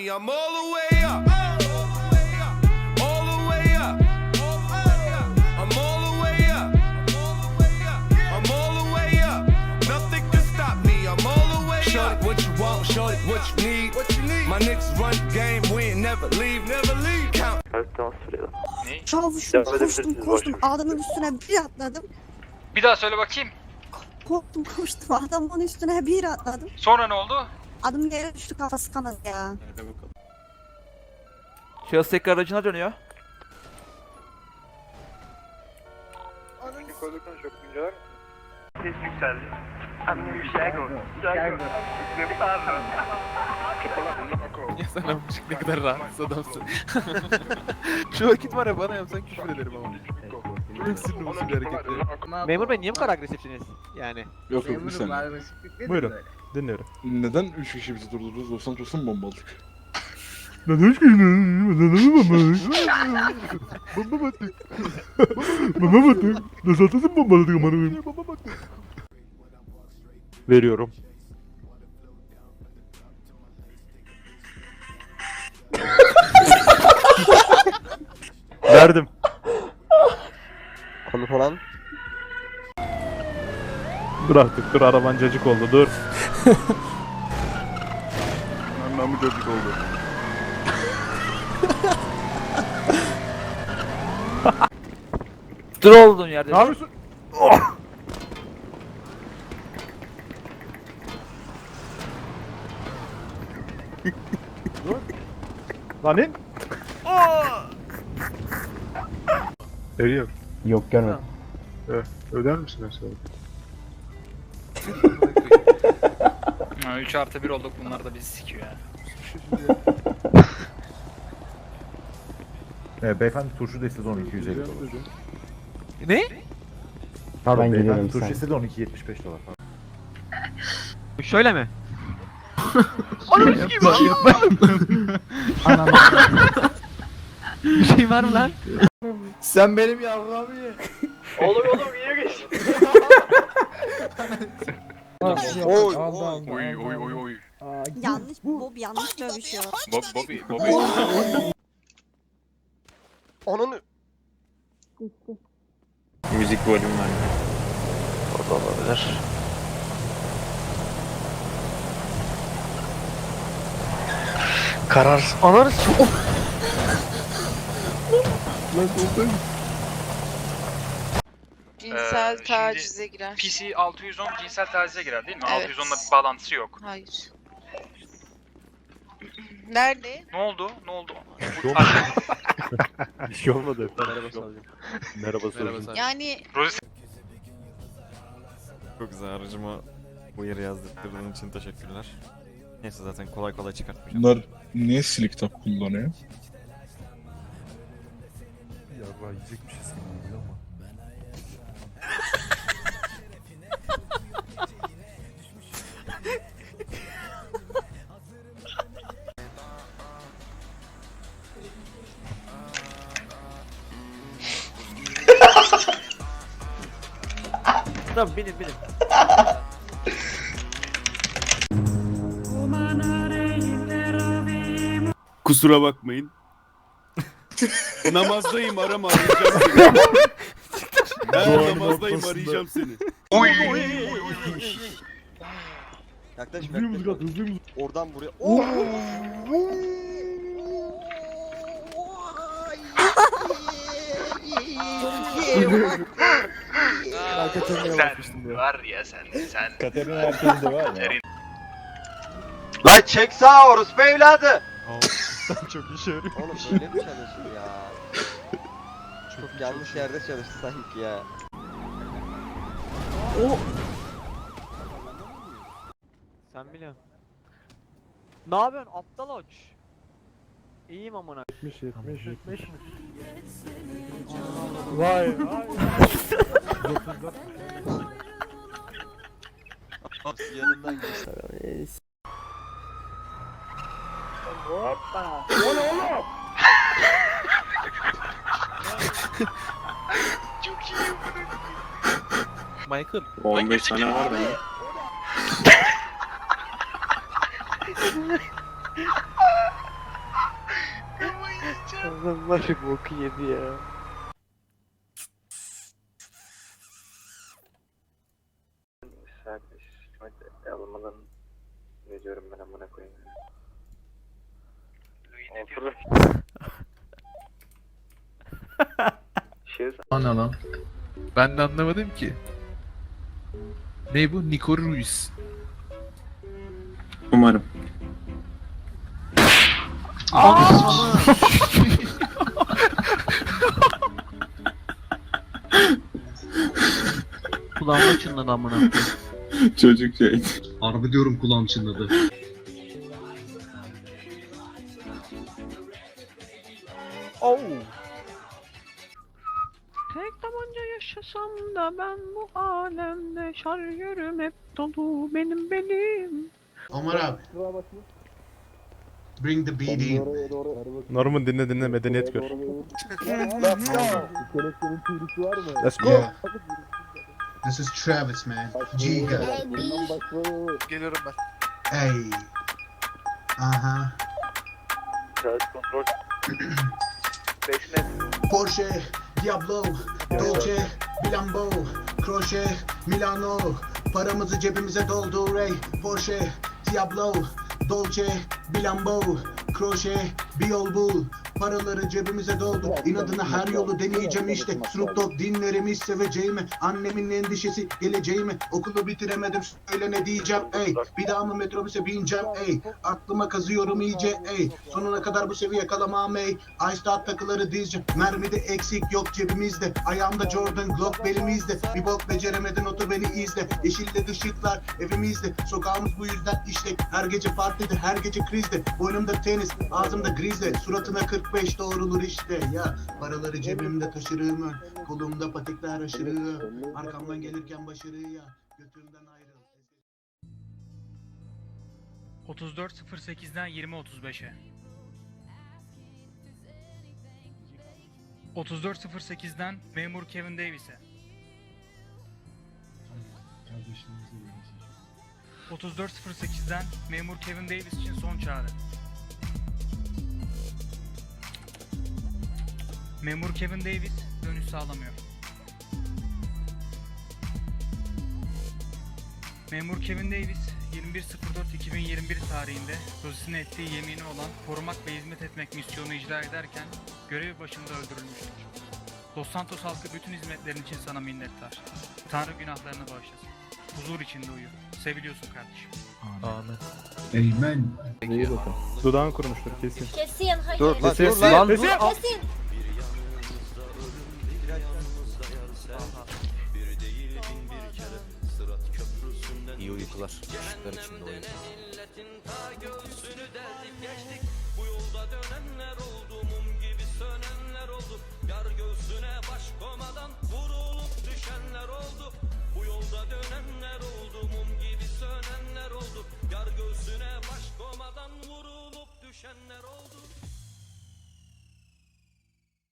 I'm all the way up. All the way up. I'm all the way up. I'm all the way up. Nothing can stop me. I'm all the way up. Shorty, what you want? Shorty, what you need? What you need? My niggas run the game. We ain't never leave. Never leave. Count. Çavuşum koştum koştum adamın üstüne bir atladım. Bir daha söyle bakayım. Korktum koştum adamın üstüne bir atladım. Sonra ne oldu? Adım yere düştü kafası kanadı ya. Şahıs tekrar aracına dönüyor. Ya sen amcık ne kadar rahatsız adamsın. Şu vakit var ya bana yapsan küfür ederim ama. Çok sinirli olsun bir hareketleri. Memur bey niye bu kadar agresifsiniz? Yani. Yok yok bir saniye. Buyurun. Dinliyorum. Neden 3 kişi bizi durdurdunuz? Los Santos'u mu bombaladık? Neden hiç gülmüyorsun? Bomba battık. Mama batı. Nasıl atasın bombaladık aman abim. Veriyorum. Verdim. Konu falan. Dur artık dur araban cacık oldu dur. Anlamı çocuk oldu. Dur olduğun yerde. Ne yapıyorsun? Dur. Lan in. Veriyor. Yok görmedim. Öder misin mesela? 3 artı 1 olduk bunlar da bizi sikiyor ya. Evet, beyefendi turşu da istedi 12 250 dolar. Ne? Ha ben beyefendi geliyorum turşu sen. istedi 12 75 dolar. Şöyle mi? Bir şey var mı lan? Sen benim yavrum ye. Oy Oy oy oy oy. Yanlış Bob yanlış dövüşüyor. Bob Bobby Bobby. Onun Müzik volümü var. olabilir. Karar. Anarız. Cinsel Ee, şimdi- tacize girer. PC 610 cinsel tacize girer değil mi? Evet. 610'la bir bağlantısı yok. Hayır. Nerede? Ne oldu? Ne oldu? Bir şey olmadı. Merhaba savcım. Merhaba Merhaba. Yani Rozi Çok güzel aracıma bu yeri yazdırdığın için teşekkürler. Neyse zaten kolay kolay çıkartmayacağım. Bunlar niye silik tap kullanıyor? Ya yiyecek bir şey sanırım Tamam binin binin. Kusura bakmayın. Namazdayım arama arayacağım seni. Ben namazdayım arayacağım seni. Yaklaş Hızlı müzik at hızlı müzik. Oradan buraya. Oh! sen var ya sen sen. Katerina herkeste var ya. Lan çek sağa orospu evladı. Çok işe yarıyor. Oğlum böyle mi çalışır ya? Çok yanlış yerde çalıştı sanki ya. Sen biliyorsun. Ne yapıyorsun aptal oç? İyiyim amına. 70 70 70. Yanından geçti. Michael. 15 tane var benim. Adam var ya boku yedi ya. Almadan ne diyorum ben amına koyayım. Ana lan. Ben de anlamadım ki. Ne bu? Nico Ruiz. Umarım. Kulağıma çınladı amına koyayım. Çocuk şey. Harbi diyorum kulağım çınladı. Oh. Tek tabanca yaşasam da ben bu alemde şarjörüm hep dolu benim benim. Omar abi. Bring the in. Norman dinle dinle medeniyet gör. Let's go. Yeah. This is Travis man. Giga. Geliyorum ben. Hey. Uh-huh. Porsche, Diablo, Dolce, Bilambo, Croce, Milano. Paramızı cebimize doldur ey. Porsche, Diablo, Dolce, Bilambo, Croce, bir yol bul. Paraları cebimize doldur. İnadına her yolu deneyeceğim işte. Snoop Dogg dinlerimi seveceğimi. Annemin endişesi geleceğimi. Okulu bitiremedim söyle ne diyeceğim ey. Bir daha mı metrobüse bineceğim ey. Aklıma kazıyorum iyice ey. Sonuna kadar bu seviye kalamam ey. Ice Dot takıları dizeceğim. Mermide eksik yok cebimizde. Ayağımda Jordan Glock belimizde. Bir bok beceremedin otur beni izle. Yeşilde ışıklar evimizde. Sokağımız bu yüzden işlek. Her gece partide her gece krizde. Boynumda tenis ağzımda grizle. Suratına 45 doğrulur işte ya. Paraları cebimde taşırım. Kolumda patikler aşırı. Arkamdan gelirken başarıya. Götümden ayrıl. 34.08'den 20.35'e. 34.08'den memur Kevin Davis'e. 34.08'den memur Kevin Davis için son çağrı. Memur Kevin Davis dönüş sağlamıyor. Memur Kevin Davis 21.04.2021 tarihinde sözüne ettiği yemini olan korumak ve hizmet etmek misyonu icra ederken görev başında öldürülmüştür. Los Santos halkı bütün hizmetlerin için sana minnettar. Tanrı günahlarını bağışlasın. Huzur içinde uyu. Seviliyorsun kardeşim. Amen. Amen. İyi bakalım. Dudağın kurumuştur kesin. Kesin hayır. Dur lan Kesin. dur lan. Kesin. yaptılar. Işıklar içinde oyun. Bu yolda dönenler oldu mum gibi sönenler oldu Yar göğsüne baş komadan vurulup düşenler oldu Bu yolda dönenler oldu mum gibi sönenler oldu Yar göğsüne baş komadan vurulup düşenler oldu